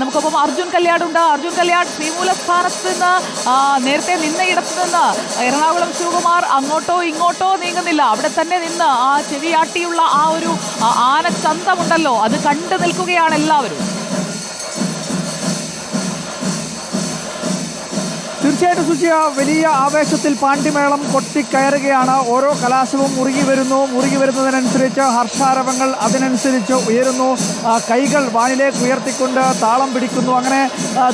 നമുക്കൊപ്പം അർജുൻ കല്യാടുണ്ട് അർജുൻ കല്യാട് ശ്രീമൂലസ്ഥാനത്ത് നിന്ന് നേരത്തെ നിന്ന ഇടത്ത് നിന്ന് എറണാകുളം ശിവകുമാർ അങ്ങോട്ടോ ഇങ്ങോട്ടോ നീങ്ങുന്നില്ല. അവിടെ തന്നെ നിന്ന് ആ ചെവിയാട്ടിയുള്ള ആ ഒരു ആനച്ചന്തമുണ്ടല്ലോ. അത് കണ്ടു നിൽക്കുകയാണ് എല്ലാവരും. തീർച്ചയായിട്ടും സുജിയ വലിയ ആവേശത്തിൽ പാണ്ഡിമേളം കൊട്ടിക്കയറുകയാണ് ഓരോ കലാശവും മുറുകി വരുന്നു. മുറുകി വരുന്നതിനനുസരിച്ച് ഹർഷാരവങ്ങൾ അതിനനുസരിച്ച് ഉയരുന്നു. കൈകൾ വാനിലേക്ക് ഉയർത്തിക്കൊണ്ട് താളം പിടിക്കുന്നു. അങ്ങനെ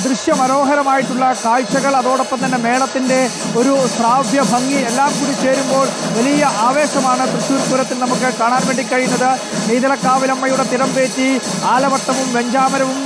ദൃശ്യമനോഹരമായിട്ടുള്ള കാഴ്ചകൾ അതോടൊപ്പം തന്നെ മേളത്തിന്റെ ഒരു ശ്രാവ്യ ഭംഗി എല്ലാം കൂടി ചേരുമ്പോൾ വലിയ ആവേശമാണ് തൃശ്ശൂർ പൂരത്തിൽ നമുക്ക് കാണാൻ വേണ്ടി കഴിയുന്നത്. നെയ്തലക്കാവിലമ്മയുടെ തിരമ്പേറ്റി ആലവട്ടവും വെഞ്ചാമരവും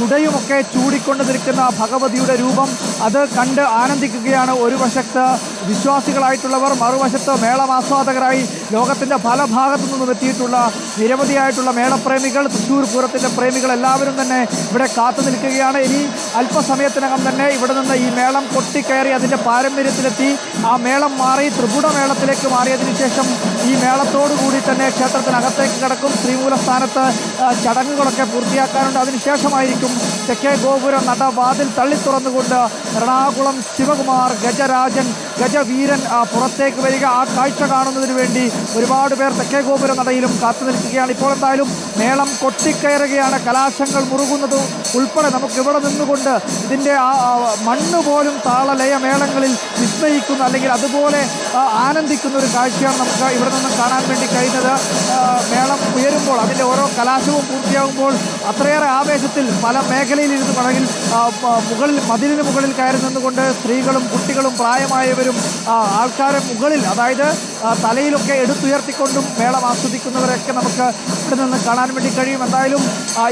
കുടയുമൊക്കെ ചൂടിക്കൊണ്ട് നിൽക്കുന്ന ഭഗവതിയുടെ രൂപം അത് കണ്ട് ആനന്ദിക്കുകയാണ് ഒരു വശത്ത് വിശ്വാസികളായിട്ടുള്ളവർ മറുവശത്ത് മേളമാസ്വാദകരായി ലോകത്തിന്റെ പല ഭാഗത്തു നിന്നും എത്തിയിട്ടുള്ള നിരവധിയായിട്ടുള്ള മേളപ്രേമികൾ തൃശ്ശൂർ പൂരത്തിന്റെ പ്രേമികൾ എല്ലാവരും തന്നെ ഇവിടെ കാത്തു നിൽക്കുകയാണ്. ഇനി അല്പസമയത്തിനകം തന്നെ ഇവിടെ നിന്ന് ഈ മേളം കൊട്ടിക്കയറി അതിന്റെ പാരമ്പര്യത്തിലെത്തി. ആ മേളം മാറി ത്രിപുട മേളത്തിലേക്ക് മാറിയതിനു ശേഷം ഈ മേളത്തോടു കൂടി തന്നെ ക്ഷേത്രത്തിനകത്തേക്ക് കിടക്കും. ശ്രീമൂലസ്ഥാനത്ത് ചടങ്ങുകളൊക്കെ പൂർത്തിയാക്കാനുണ്ട്. അതിനുശേഷമായിരിക്കും തെക്കേ ഗോപുരം നട വാതിൽ തള്ളി തുറന്നുകൊണ്ട് എറണാകുളം ശിവകുമാർ ഗജരാജൻ ഗജവീരൻ പുറത്തേക്ക് വരിക. ആ കാഴ്ച കാണുന്നതിന് വേണ്ടി ഒരുപാട് പേർ തെക്കേ ഗോപുര നടയിലും കാത്തു നിൽക്കുകയാണ്. ഇപ്പോൾ എന്തായാലും മേളം കൊട്ടിക്കയറുകയാണ്. കലാശങ്ങൾ മുറുകുന്നത് ഉൾപ്പെടെ നമുക്ക് ഇവിടെ നിന്നുകൊണ്ട് ഇതിന്റെ ആ മണ്ണ് പോലും താളലയ മേളങ്ങളിൽ വിസ്മയിക്കുന്ന അല്ലെങ്കിൽ അതുപോലെ ആനന്ദിക്കുന്ന ഒരു കാഴ്ചയാണ് നമുക്ക് ഇവിടെ നിന്നും കാണാൻ വേണ്ടി കഴിയുന്നത് മേളം ഉയരുമ്പോൾ അതിന്റെ ഓരോ കലാശവും പൂർത്തിയാകുമ്പോൾ അത്രയേറെ ആവേശത്തിൽ പല മേഖലയിൽ ഇരുന്ന് പ- മുകളിൽ മതിലിന് മുകളിൽ കയറി നിന്നുകൊണ്ട് സ്ത്രീകളും കുട്ടികളും പ്രായമായവരും ആ, ആൾക്കാരെ മുകളിൽ അതായത് തലയിലൊക്കെ എടുത്തുയർത്തിക്കൊണ്ടും മേളം ആസ്വദിക്കുന്നവരൊക്കെ നമുക്ക് ഇവിടെ നിന്ന് കാണാൻ വേണ്ടി കഴിയും. എന്തായാലും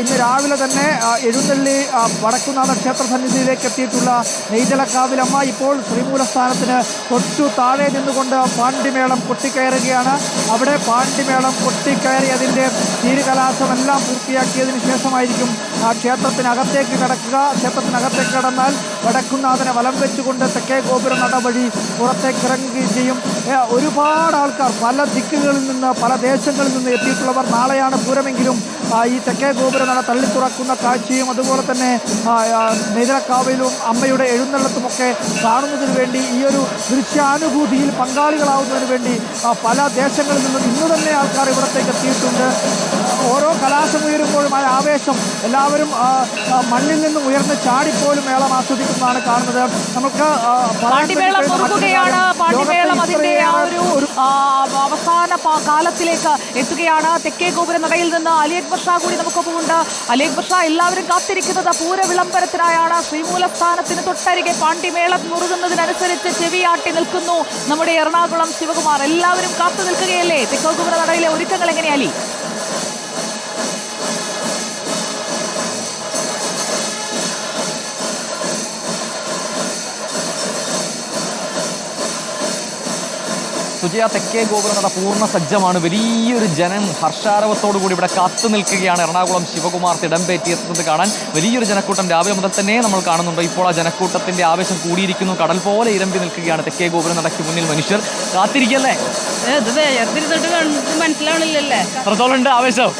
ഇന്ന് രാവിലെ തന്നെ എഴുന്നള്ളി വടക്കുന്നാഥ ക്ഷേത്ര സന്നിധിയിലേക്ക് എത്തിയിട്ടുള്ള നെയ്തലക്കാവിലമ്മ ഇപ്പോൾ ശ്രീമൂലസ്ഥാനത്തിന് തൊട്ടു താഴെ നിന്നുകൊണ്ട് പാണ്ഡിമേളം കൊട്ടിക്കയറുകയാണ് അവിടെ പാണ്ഡിമേളം കൊട്ടിക്കയറി അതിന്റെ തീരുകലാശമെല്ലാം പൂർത്തിയാക്കിയതിന് ശേഷമായിരിക്കും ആ ക്ഷേത്രത്തിനകത്തേക്ക് കടക്കുക. ക്ഷേത്രത്തിനകത്തേക്ക് കടന്നാൽ വടക്കുന്നാഥനെ വലം വെച്ചുകൊണ്ട് തെക്കേ ഗോപുര നട വഴി പുറത്തേക്ക് ഇറങ്ങുകയും ചെയ്യും. ഒരുപാട് ആൾക്കാർ പല ദിക്കുകളിൽ നിന്ന് പല ദേശങ്ങളിൽ നിന്ന് എത്തിയിട്ടുള്ളവർ നാളെയാണ് പൂരമെങ്കിലും ഈ തെക്കേ ഗോപുര നട തള്ളി തുറക്കുന്ന കാഴ്ചയും അതുപോലെ തന്നെ നെയ്തലക്കാവയിലും അമ്മയുടെ എഴുന്നള്ളത്തുമൊക്കെ കാണുന്നതിന് വേണ്ടി ഈ ഒരു ദൃശ്യാനുഭൂതിയിൽ പങ്കാളികളാവുന്നതിന് വേണ്ടി പല ദേശങ്ങളിൽ നിന്നും ഇന്ന് തന്നെ ആൾക്കാർ ഇവിടത്തേക്ക് എത്തിയിട്ടുണ്ട്. ഓരോ കലാശം ഉയരുമ്പോഴുമായ ആവേശം എല്ലാവരും ആ, മണ്ണിൽ നിന്ന് ഉയർന്ന് ചാടിപ്പോലും മേളം ആസ്വദിക്കുന്നതാണ് കാണുന്നത്. നമുക്ക് പാണ്ടിമേളം മുറുകുകയാണ് പാണ്ടിമേളം അതിന്റെ ആ ഒരു അവസാന കാലത്തിലേക്ക് എത്തുകയാണ്. തെക്കേ ഗോപുര നടയിൽ നിന്ന് അലിയക് അക്ബർ ഷാ കൂടി നമുക്കൊപ്പം ഉണ്ട് അലി അക്ബർ ഷാ എല്ലാവരും കാത്തിരിക്കുന്നത് പൂര വിളംബരത്തിനായാണ്. ശ്രീമൂലസ്ഥാനത്തിന് തൊട്ടരികെ പാണ്ടിമേളം മുറുകുന്നതിനനുസരിച്ച് ചെവിയാട്ടി നിൽക്കുന്നു നമ്മുടെ എറണാകുളം ശിവകുമാർ. എല്ലാവരും കാത്തു നിൽക്കുകയല്ലേ? തെക്കേ ഗോപുര നടയിലെ ഒരുക്കങ്ങൾ എങ്ങനെയാ സുജയ തെക്കേ ഗോപുരനട പൂർണ സജ്ജമാണ്. വലിയൊരു ജനം ഹർഷാരവത്തോടു കൂടി ഇവിടെ കാത്തു നിൽക്കുകയാണ്. എറണാകുളം ശിവകുമാർ തിടമ്പേറ്റിയെത്തുന്നത് കാണാൻ വലിയൊരു ജനക്കൂട്ടം രാവിലെ മുതൽ തന്നെ നമ്മൾ കാണുന്നുണ്ട്. ഇപ്പോൾ ആ ജനക്കൂട്ടത്തിന്റെ ആവേശം കൂടിയിരിക്കുന്നു. കടൽ പോലെ ഇരമ്പി നിൽക്കുകയാണ് തെക്കേ ഗോപുരനടയ്ക്ക് മുന്നിൽ മനുഷ്യർ. കാത്തിരിക്കല്ലേ? മനസ്സിലാവണില്ലല്ലേ? എത്രത്തോളം ഉണ്ട് ആവേശം?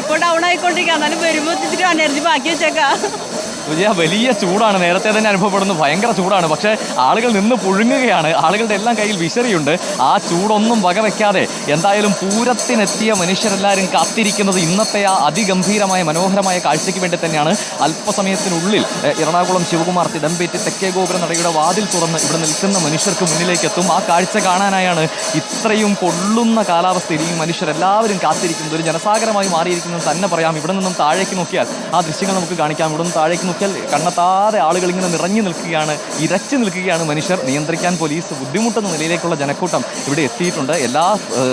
ഇപ്പോൾ ഡൗൺ ആയിക്കൊണ്ടിരിക്കുക എന്നാലും വരുമ്പോൾ എനർജി ബാക്കി വെച്ചേക്കാ. വിജയ വലിയ ചൂടാണ്. നേരത്തെ തന്നെ അനുഭവപ്പെടുന്നു. ഭയങ്കര ചൂടാണ്. പക്ഷേ ആളുകൾ നിന്ന് പുഴുങ്ങുകയാണ്. ആളുകളുടെ എല്ലാം കയ്യിൽ വിശറിയുണ്ട്. ആ ചൂടൊന്നും വകവെക്കാതെ എന്തായാലും പൂരത്തിനെത്തിയ മനുഷ്യരെല്ലാവരും കാത്തിരിക്കുന്നത് ഇന്നത്തെ ആ അതിഗംഭീരമായ മനോഹരമായ കാഴ്ചയ്ക്ക് വേണ്ടി തന്നെയാണ്. അല്പസമയത്തിനുള്ളിൽ എറണാകുളം ശിവകുമാർ തിടമ്പേറ്റി തെക്കേ ഗോപുര നടയുടെ വാതിൽ തുറന്ന് ഇവിടെ നിൽക്കുന്ന മനുഷ്യർക്ക് മുന്നിലേക്ക് എത്തും ആ കാഴ്ച കാണാനായാണ് ഇത്രയും പൊള്ളുന്ന കാലാവസ്ഥയിൽ ഈ മനുഷ്യരെല്ലാവരും കാത്തിരിക്കുന്നത്. ഒരു ജനസാഗരമായി മാറിയിരിക്കുന്നത് തന്നെ പറയാം. ഇവിടെ നിന്നും താഴേക്ക് നോക്കിയാൽ ആ ദൃശ്യങ്ങൾ നമുക്ക് കാണിക്കാം. ഇവിടെ നിന്ന് താഴേക്ക് നോക്കിയാൽ കണ്ണെത്താതെ ആളുകൾ ഇങ്ങനെ നിറഞ്ഞു നിൽക്കുകയാണ് ഇരച്ചു നിൽക്കുകയാണ് മനുഷ്യർ. നിയന്ത്രിക്കാൻ പോലീസ് ബുദ്ധിമുട്ടുന്ന നിലയിലേക്കുള്ള ജനക്കൂട്ടം ഇവിടെ എത്തിയിട്ടുണ്ട്. എല്ലാ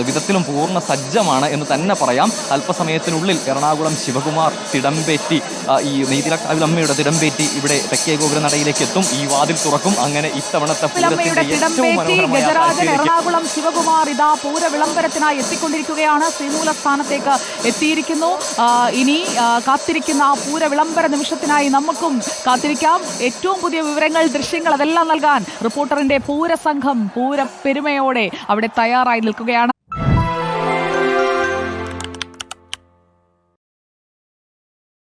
വിധത്തിലും പൂർണ സജ്ജമാണ് എന്ന് തന്നെ പറയാം. അല്പസമയത്തിനുള്ളിൽ എറണാകുളം ശിവകുമാർ തിടമ്പേറ്റി ഈ ഈ അമ്മയുടെ തിടമ്പേറ്റി ഇവിടെ തെക്കേ ഗോപുര നടയിലേക്ക് എത്തും. ഈ വാതിൽ തുറക്കും. അങ്ങനെ ഇത്തവണത്തെ പൂരത്തിന്റെ ഏറ്റവും എറണാകുളം ശിവകുമാർ ഇതാ പൂര വിളംബരത്തിനായി എത്തിക്കൊണ്ടിരിക്കുകയാണ്. ശ്രീമൂല സ്ഥാനത്തേക്ക് എത്തിയിരിക്കുന്നു. ഇനി കാത്തിരിക്കുന്ന ആ പൂര വിളംബര നിമിഷത്തിനായി നമുക്കും കാത്തിരിക്കാം. ഏറ്റവും പുതിയ വിവരങ്ങൾ ദൃശ്യങ്ങൾ അതെല്ലാം നൽകാൻ റിപ്പോർട്ടറിന്റെ പൂരസംഘം പൂര പെരുമയോടെ അവിടെ തയ്യാറായി നിൽക്കുകയാണ്.